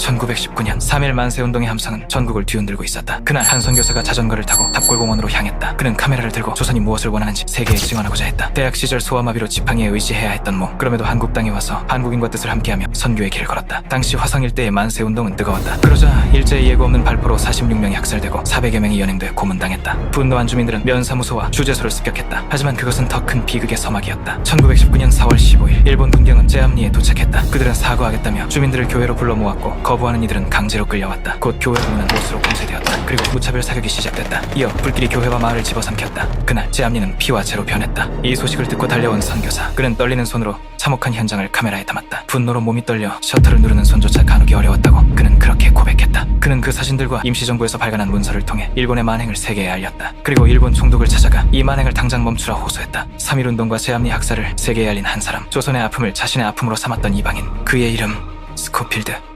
1919년 3일 만세운동의 함성은 전국을 뒤흔들고 있었다. 그날 한 선교사가 자전거를 타고 답골공원으로 향했다. 그는 카메라를 들고 조선이 무엇을 원하는지 세계에 증언하고자 했다. 대학 시절 소아마비로 지팡이에 의지해야 했던 몸. 그럼에도 한국 땅에 와서 한국인과 뜻을 함께하며 선교의 길을 걸었다. 당시 화성 일대의 만세운동은 뜨거웠다. 그러자 일제의 예고 없는 발포로 46명이 학살되고 400여 명이 연행돼 고문당했다. 분노한 주민들은 면사무소와 주재소를 습격했다. 하지만 그것은 더 큰 비극의 서막이었다. 1919년 4월 15일 일본 군경은 제암리에 도착했다. 그들은 사과하겠다며 주민들을 교회로 불러 모았고 거부하는 이들은 강제로 끌려왔다. 곧 교회 문은 못으로 봉쇄되었다. 그리고 무차별 사격이 시작됐다. 이어 불길이 교회와 마을을 집어삼켰다. 그날 제암리는 피와 재로 변했다. 이 소식을 듣고 달려온 선교사. 그는 떨리는 손으로 참혹한 현장을 카메라에 담았다. 분노로 몸이 떨려 셔터를 누르는 손조차 가누기 어려웠다고 그는 그렇게 고백했다. 그는 그 사진들과 임시정부에서 발간한 문서를 통해 일본의 만행을 세계에 알렸다. 그리고 일본 총독을 찾아가 이 만행을 당장 멈추라 호소했다. 3.1운동과 제암리 학살을 세계에 알린 한 사람. 조선의 아픔을 자신의 아픔으로 삼았던 이방인. 그의 이름 스코필드.